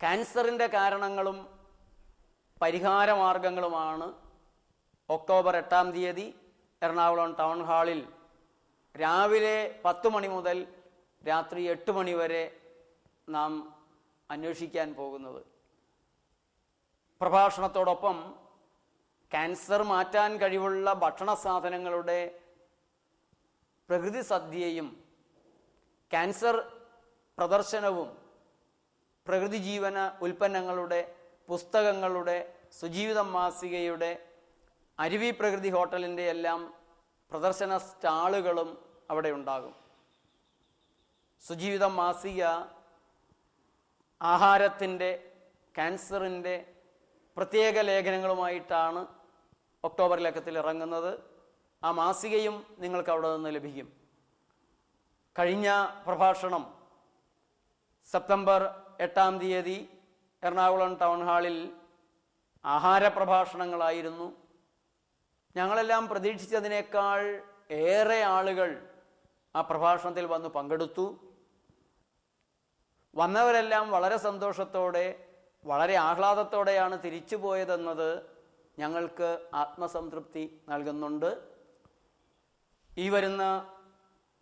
ക്യാൻസറിന്റെ കാരണങ്ങളും പരിഹാരമാർഗങ്ങളുമാണ് ഒക്ടോബർ എട്ടാം തീയതി എറണാകുളം ടൗൺ ഹാളിൽ രാവിലെ പത്ത് മണി മുതൽ രാത്രി എട്ട് മണി വരെ നാം അന്വേഷിക്കാൻ പോകുന്നത്. പ്രഭാഷണത്തോടൊപ്പം ക്യാൻസർ മാറ്റാൻ കഴിവുള്ള ഭക്ഷണ സാധനങ്ങളുടെ പ്രകൃതി സദ്യയും ക്യാൻസർ പ്രദർശനവും പ്രകൃതി ജീവന ഉൽപ്പന്നങ്ങളുടെ പുസ്തകങ്ങളുടെ സുജീവിതം മാസികയുടെ അരുവി പ്രകൃതി ഹോട്ടലിന്റെ എല്ലാം പ്രദർശന സ്റ്റാളുകളും അവിടെ ഉണ്ടാകും. സുജീവിതം മാസിക ആഹാരത്തിന്റെ ക്യാൻസറിന്റെ പ്രത്യേക ലേഖനങ്ങളുമായിട്ടാണ് ഒക്ടോബർ ലക്കത്തിൽ ഇറങ്ങുന്നത്. ആ മാസികയും നിങ്ങൾക്ക് അവിടെ നിന്ന് ലഭിക്കും. കഴിഞ്ഞ പ്രഭാഷണം സെപ്റ്റംബർ എട്ടാം തീയതി എറണാകുളം ടൗൺ ഹാളിൽ ആഹാര പ്രഭാഷണങ്ങളായിരുന്നു. ഞങ്ങളെല്ലാം പ്രതീക്ഷിച്ചതിനേക്കാൾ ഏറെ ആളുകൾ ആ പ്രഭാഷണത്തിൽ വന്ന് പങ്കെടുത്തു. വന്നവരെല്ലാം വളരെ സന്തോഷത്തോടെ വളരെ ആഹ്ലാദത്തോടെയാണ് തിരിച്ചു പോയതെന്നത് ഞങ്ങൾക്ക് ആത്മസംതൃപ്തി നൽകുന്നുണ്ട്. ഈ വരുന്ന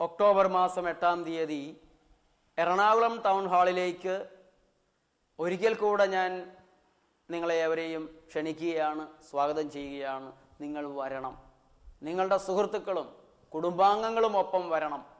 ഒക്ടോബർ മാസം എട്ടാം തീയതി എറണാകുളം ടൗൺ ഹാളിലേക്ക് ഒരിക്കൽ കൂടെ ഞാൻ നിങ്ങളെ ഏവരെയും ക്ഷണിക്കുകയാണ് സ്വാഗതം ചെയ്യുകയാണ്. നിങ്ങൾ വരണം. നിങ്ങളുടെ സുഹൃത്തുക്കളും കുടുംബാംഗങ്ങളും ഒപ്പം വരണം.